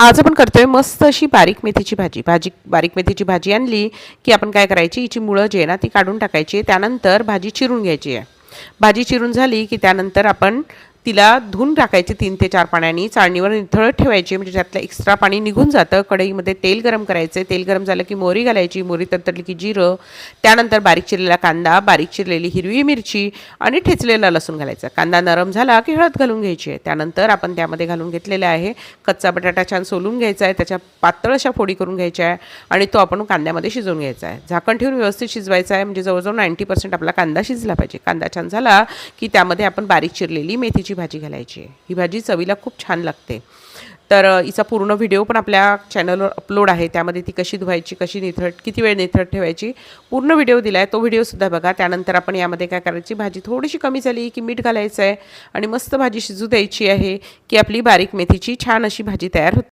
आज आपण करतोय. मस्त अशी बारीक मेथीची भाजी. भाजी बारीक मेथीची भाजी आणली की आपण काय करायची? हिची मुळं जी आहे ना ती काढून टाकायची. त्यानंतर भाजी चिरून घ्यायची आहे. भाजी चिरून झाली की त्यानंतर आपण तिला धुवून टाकायची तीन ते चार पाण्याने चाळणीवर निथळत ठेवायची म्हणजे त्यातलं एक्स्ट्रा पाणी निघून जातं. कढईमध्ये तेल गरम करायचं. तेल गरम झालं की मोहरी घालायची. मोहरी तडतडली की जिरं. त्यानंतर बारीक चिरलेला कांदा बारीक चिरलेली हिरवी मिरची आणि ठेचलेला लसूण घालायचा. कांदा नरम झाला की हळद घालून घ्यायची आहे. त्यानंतर आपण त्यामध्ये घालून घेतलेला आहे. कच्चा बटाटा छान सोलून घ्यायचा आहे. त्याच्या पातळ अशा फोडी करून घ्यायच्या आहे आणि तो आपण कांद्यामध्ये शिजवून घ्यायचा आहे. झाकण ठेवून व्यवस्थित शिजवायचा आहे. म्हणजे जवळजवळ नाईंटी पर्सेंट आपला कांदा शिजला पाहिजे. कांदा छान झाला की त्यामध्ये आपण बारीक चिरलेली मेथीची भाजी घालायची. आहे ही भाजी चवीला खूप छान लागते. तर हिचा पूर्ण व्हिडिओ पण आपल्या चॅनलवर अपलोड आहे. त्यामध्ये ती कशी धुवायची कशी निथरट किती वेळ निथरट ठेवायची पूर्ण व्हिडिओ दिला आहे तो व्हिडिओसुद्धा बघा. त्यानंतर आपण यामध्ये काय करायची? भाजी थोडीशी कमी झाली की मीठ घालायचं आहे आणि मस्त भाजी शिजू द्यायची आहे की आपली बारीक मेथीची छान अशी भाजी तयार होते.